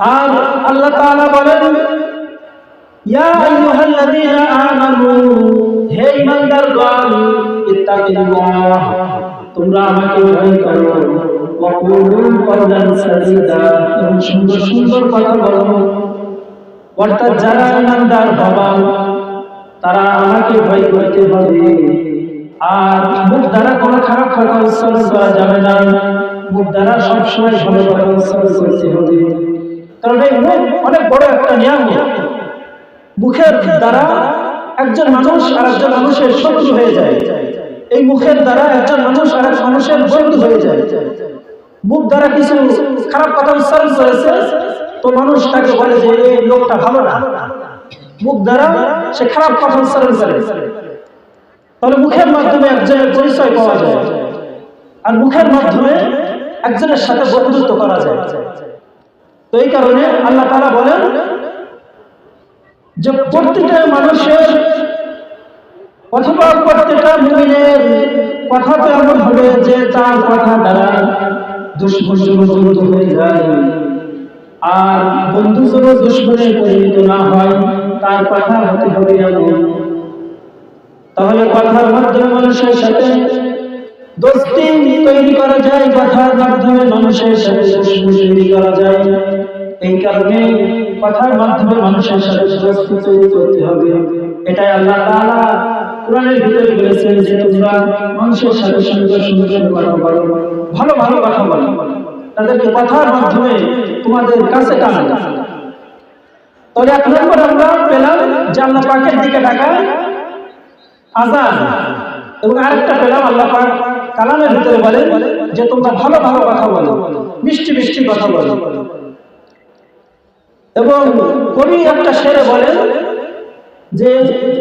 আর আল্লাহ তাআলা বলেন, ইয়া আইয়ুহাল্লাযীনা আমানু, হে ঈমানদারগণ, ইত্তাকিল্লাহ, তোমরা আমাকে ভয় করো। ওয়া কুলু কওলান সাদীদা সুন্দর সুন্দর কথা বলো। অর্থাৎ যারা ঈমানদার হবা তারা আমাকে ভয় করতে হবে। আর মুখ দ্বারা কোনো খারাপ কথা উচ্চারণ করা যাবে না। মুখ দ্বারা সবসময় ভালো কথা উচ্চারণ করতে হবে। কারণ এই মুখ অনেক বড় একটা নিয়ম মুখের দ্বারা একজন মানুষ আর একজন মানুষের শত্রু হয়ে যায়। এই মুখের দ্বারা একজন মানুষ আর এক মানুষের বন্ধু হয়ে যায়। মুখ দ্বারা কিছু খারাপ কথা উচ্চারণ করেছে, তো মানুষ তাকে বলে যে, এই লোকটা ভালো না। মুখ দ্বারা সে খারাপ কথা উচ্চারণ করে। তাহলে মুখের মাধ্যমে একজনের পরিচয় পাওয়া যায়। আর মুখের মাধ্যমে একজনের সাথে বন্ধুত্ব করা যায়। তো এই কারণে আল্লাহ তারা বলেন যে প্রত্যেকটা মানুষের অথবা প্রত্যেকটা মুমিনের কথা তো এমন হবে যে তার কথা দ্বারা বন্ধু হয়ে যায়। আর বন্ধু যেন দুশ্মনে পরিণত না হয়, তার কথা হতে হবে এমন। তাহলে কথার মাধ্যমে মানুষের সাথে দোস্তি তৈরি করা যায়, কথার মাধ্যমে মানুষের সাথে তৈরি করা যায়। এই কারণে কথার মাধ্যমে মানুষের সাথে দোস্তি করতে হবে। এটাই আল্লাহ তাআলা কোরআনের ভিতরে বলেছেন যে, তোমরা মানুষের সাথে সুন্দর সুন্দর কথা বলো ভালো ভালো কথা বলো। তাদেরকে কথার মাধ্যমে তোমাদের কাছে টানো। তাহলে এক নম্বর আমরা পেলাম আল্লাহ পাকের দিকে ডাকায় আজান। এবং আরেকটা পেলাম আল্লাহ পাক কালামের ভিতরে বলে যে তোমরা ভালো ভালো কথা বলো, মিষ্টি মিষ্টি কথা বলো। এবং কবি একটা শেরে বলে যে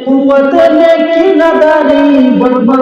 কুয়াতে নেকি নাদারি বদমর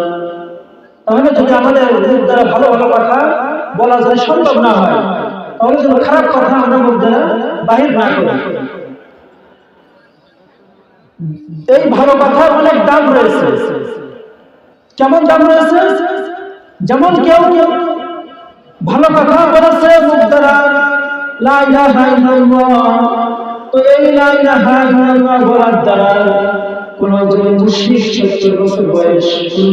তাহলে যদি আমাদের মুখ দ্বারা ভালো ভালো কথা বলা যায়, সম্ভব না হয়। তাহলে যদি খারাপ কথা মুখ দ্বারা বাহির না করি। এই ভালো কথার অনেক দাম রয়েছে। কেমন দাম রয়েছে? যেমন কেউ ভালো কথা বলেছে মুখ দ্বারা তো এই লা ইলাহা ইল্লাল্লাহ বলার দ্বারা কোন মুশরিক 70 বছর বয়স, কোন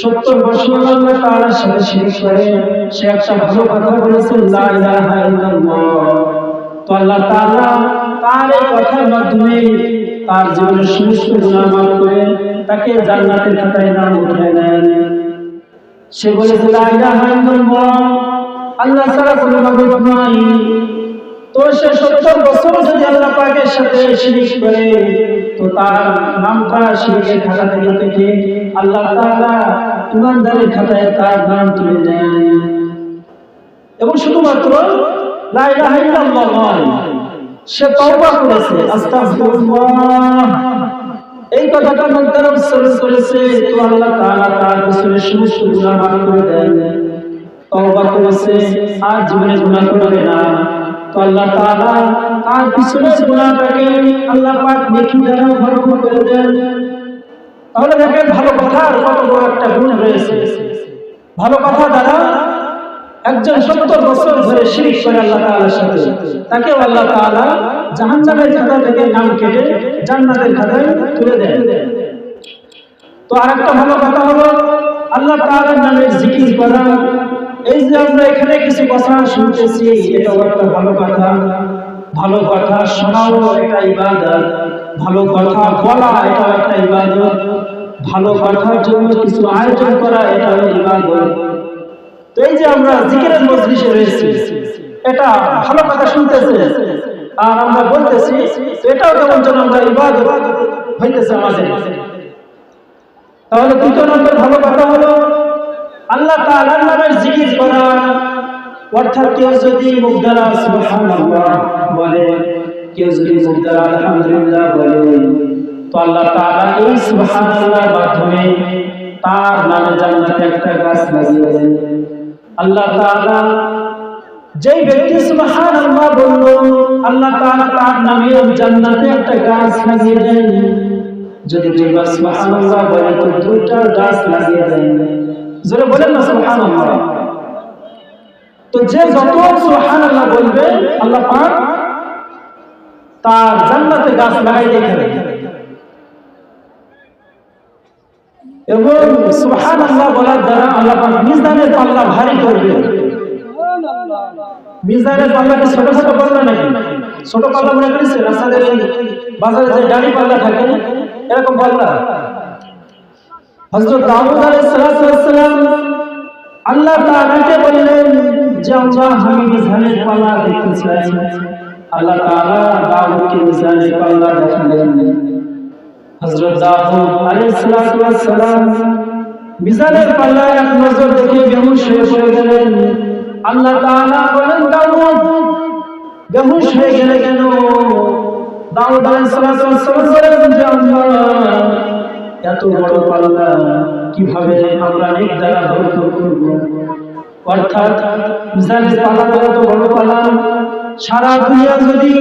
70 বছর আল্লাহ তাআলার সাথে করে, সে একটা ভালো কথা বলেছে তো আল্লাহ তাআলা তার এই কথার মাধ্যমে তার জীবনের সমস্ত গুনাহ করে তাকে জান্নাতের খাতায় নাম নেন। সে বলেছে লা ইলাহা আল্লাহ ছাড়া কোনো মাবুদ নাই। তো সে সত্তর বছর যদি আল্লাহ পাকের সাথে শিরিক করে তো তার নামটা শিরিকের খাতা থেকে কেটে আল্লাহ তাআলা ইমানদারের খাতায় তার নাম তুলে দেন। এবং শুধুমাত্র লা ইলাহা ইল্লাল্লাহ সে তওবা করেছে। আস্তাগফিরুল্লাহ। এই কথাটা মধ্যে উচ্চারণ করেছে তো আল্লাহ তাআলা তার পিছনে সমস্ত গুনাহ মাফ করে দেন। তওবা করেছে, আর জীবনে গুনাহ করবে না। তো আল্লাহ তাআলা তার আল্লাহ করে দেন। তাহলে ভালো গুণ রয়েছে। ভালো কথা একজন আল্লাহ আল্লাহ খাতা থেকে নাম কেটে জান্নাতের খাতায় তুলে দেন। তো আরেকটা ভালো কথা হলো, আল্লাহ নামে জিকির করা যে আমরা এখানে কিছু কথা শুনতেছি এটাও একটা ভালো কথা। ভালো কথা শোনাও একটা ইবাদত। ভালো কথা বলা এটা একটা ইবাদত। ভালো কথার জন্য কিছু আয়োজন করা, এটাও ইবাদত। তো এই যে আমরা জিকিরের মজলিসে রয়েছি, এটা ভালো কথা শুনতেছে। আর আমরা বলতেছি, এটাও কেমন যেন আমরা ইবাদত হইতেছে আমাদের। তাহলে দ্বিতীয় নম্বর ভালো কথা হলো আল্লাহ তাআলার নামে জিকির করা। অর্থাৎ কেউ যদি মুখ দ্বারা সুবহানাল্লাহ বলে, কেউ যদি মুখ দ্বারা আলহামদুলিল্লাহ বলে, তো আল্লাহ তাআলা এই সুবহানাল্লাহর মাধ্যমে তার নামে জান্নাতে একটা গাছ লাগিয়ে দেন। আল্লাহ তাআলা যেই ব্যক্তি সুবহানাল্লাহ বলল, আল্লাহ তাআলা তার নামে জান্নাতে একটা গাছ লাগিয়ে দেন। যদি দুইবার সুবহানাল্লাহ বলে, তো দুইটা গাছ লাগিয়ে দেন। জোরে বলেন না, সুবহানাল্লাহ। তো যে যত সুবহানাল্লাহ বলবে, আল্লাহ পাক তার জান্নাতে গাছ লাগাই দেখাবে এবং সুবহানাল্লাহ বলার দ্বারা আল্লাহ পাক মিজানের পাল্লা ভারী করবে। মিজানের পাল্লা ছোট ছোট পাল্লা নাকি? ছোট পাল্লা মনে করিস রাস্তাদের বাজারে যে ডালি পাল্লা থাকে, এরকম পাল্লা? হযরত দাউদ আলাইহিস সালাম আল্লাহ তাআলাকে বললেন যে আল্লাহ আমি মিজানের পাল্লা দেখতে চাই আল্লাহ তাআলা দাউদকে মিজানের পাল্লা দেখালেন হযরত দাউদ আলাইহিস সালাম মিজানের পাল্লা এক নজর দেখে বেহুশ হয়ে পড়ে গেলেন আল্লাহ তাআলা বলেন দাউদ বেহুশ হয়ে গেলে কেন দাউদ আলাইহিস সালাম বলেন যে আল্লাহ এত বড় পাল্লা কীভাবে আমরা নেক দ্বারা ধরতে করব? অর্থাৎ মিজানের এত বড় পাল্লা, সারা দুনিয়া যদি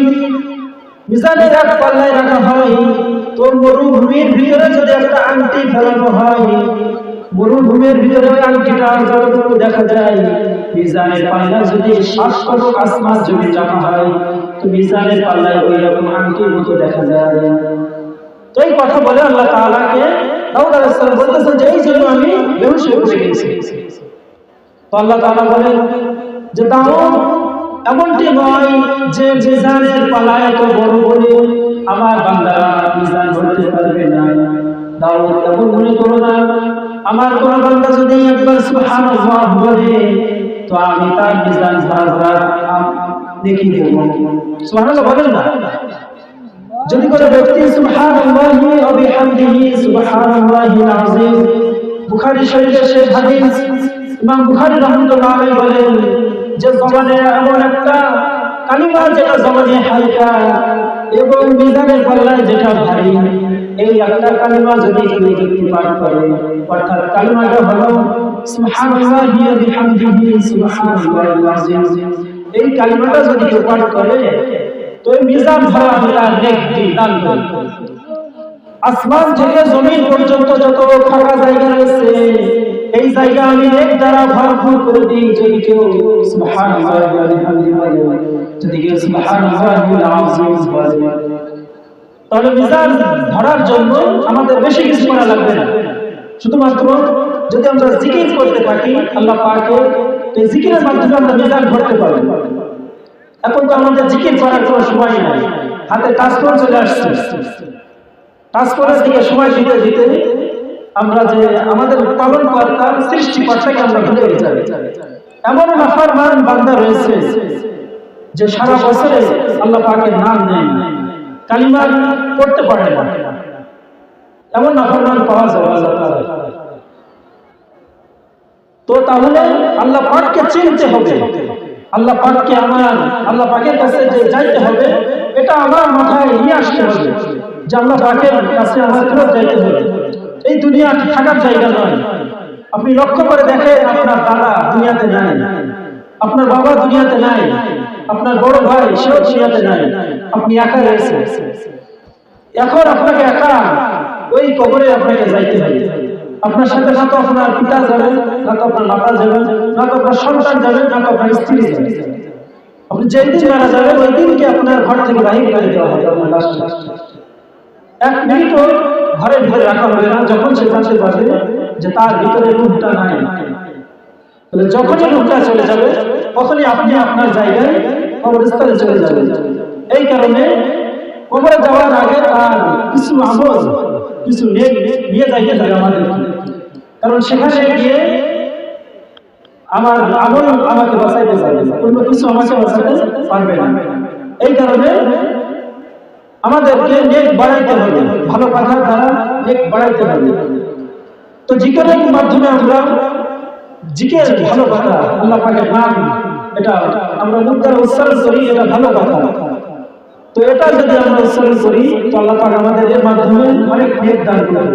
মিজানের এক পাল্লায় রাখা হয়, তো মরুভূমির ভিতরে যদি একটা আংটি ফেলানো হয়, মরুভূমির ভিতরে আংটিটা যতটুকু দেখা যায়, মিজানের পাল্লা যদি শ্বাস করো আসমান যদি রাখা হয়, তো মিজানের পাল্লায় ওই রকম আংটির মতো দেখা যায়। তো এই কথা বলে আল্লাহ তাআলাকে দাউদ আলাইহিস সালাম বলতেছেন যে, এই জন্য আমি বেহুশ হয়ে পড়ে গেছি। তো আল্লাহ তাআলা বলেন যে দাউদ এমনটি নয় যে মিজানের পালা এত বড় বলে আমার বান্দারা মিজান ধরতে পারবে না। দাউদ এমন মনে করো না। আমার কোন বান্দা যদি একবার সুবহানাল্লাহ বলে, তো আমি তার মিজান ধরা দেখিয়ে দেব। সুবহানাল্লাহ বলেন না। যদি কোনো ব্যক্তি, সুবহানাল্লাহি ওয়া বিহামদিহি সুবহানাল্লাহিল আযীম বুখারী শরীফের শেষ হাদিস ইমাম বুখারী রাহমাতুল্লাহ আলাইহি বলেন যে জবানে এমন একটা কালিমা যেটা জবানে হালকা এবং মিজানের পাল্লায় যেটা ভারী, এই একটা কালিমা যদি কেউ ব্যক্তি পাঠ করে, অর্থাৎ কালিমাটা হলো, সুবহানাল্লাহি ওয়া বিহামদিহি সুবহানাল্লাহিল আযীম এই কালিমাটা যদি কেউ পাঠ করে তো এই মিজান আমি তার নেক দিন, দান করি। আসমান থেকে জমিন পর্যন্ত যত ফাঁকা জায়গা রয়েছে, এই জায়গা আমি নেক দ্বারা ভরপুর করে দিই। যদি কেউ যদি কেউ সুবহানাল্লাহিল আযীম তাহলে মিজান ধরার জন্য আমাদের বেশি কিছু করা লাগবে না। শুধুমাত্র যদি আমরা জিকির করতে থাকি, আল্লাহ পাকে, তো জিকিরের মাধ্যমে আমরা মিজান ধরতে পারব। এখন তো আমাদের জিকির করার কোনো সময় নাই। হাতে কাজ করে চলে আসছে। কাজ করার দিকে সময় দিতে দিতে আমরা যে আমাদের পালন কর্তার সৃষ্টিকর্তাকে আমরা ভুলে যাই এমন নাফার মান বান্দা রয়েছে যে সারা বছরে আল্লাহ পাকের নাম নেই কালিমা পড়তে পারে না। এমন নাফার মান পাওয়া যায় আল্লাহ তো তাহলে আল্লাহ পাককে চিনতে হবে আল্লাহ পাককে আমার, আল্লাহ পাকের কাছে যে যাইতে হবে, এটা আমার মাথায় নিয়ে আসতে হবে যে আল্লাহ পাকের কাছে আমার ফেরত যাইতে হবে। এই দুনিয়া থাকার জায়গা নয়। আপনি লক্ষ্য করে দেখেন, আপনার দাদা দুনিয়াতে নাই। আপনার বাবা দুনিয়াতে নাই। আপনার বড় ভাই সেও দুনিয়াতে নাই। আপনি একা রয়েছে এখন আপনাকে একা ওই কবরে আপনাকে যাইতে হবে। আপনার সাথে তো আপনার পিতা যাবেন তো আপনার মাতা যাবেন তো আপনার সন্তান যাবেন তো আপনার স্ত্রী যাবেন আপনি যেই দিন মারা যাবেন, ওই দিনকে আপনার ঘর থেকে বাহির করে দেওয়া হবে, আপনার লাশটা এক মিনিটও ঘরের ভিতরে রাখা হবে না, যখন সে জানতে পারবে যে তার ভিতরে রূপটা নাই। তাহলে যখনই রূপটা চলে যাবে, তখনই আপনি আপনার জায়গায় কবরস্থানে চলে যাবেন। এই কারণে কবরে যাওয়ার আগে তার কিছু আমল কিছু নেক নিয়ে যাইতে হবে আমাদের কারণ সেখানে গিয়ে আমার আমল আমাকে বাঁচাইতে না। অন্য কিছু আমাকে বাঁচাতে পারবে না। এই কারণে আমাদেরকে নেক বাড়াইতে হবে। ভালো কথা দ্বারা নেক বাড়াইতে হবে। তো জিকেরের মাধ্যমে আমরা জিকের ভালো কথা, আল্লাহ পাকের নাম, এটা আমরা মুখ দ্বারা উচ্চারণ করি, এটা ভালো কথা। তো এটা যদি আমরা উচ্চারণ করি, তো আল্লাহ পাক আমাদের মাধ্যমে অনেক নেক দান করবেন।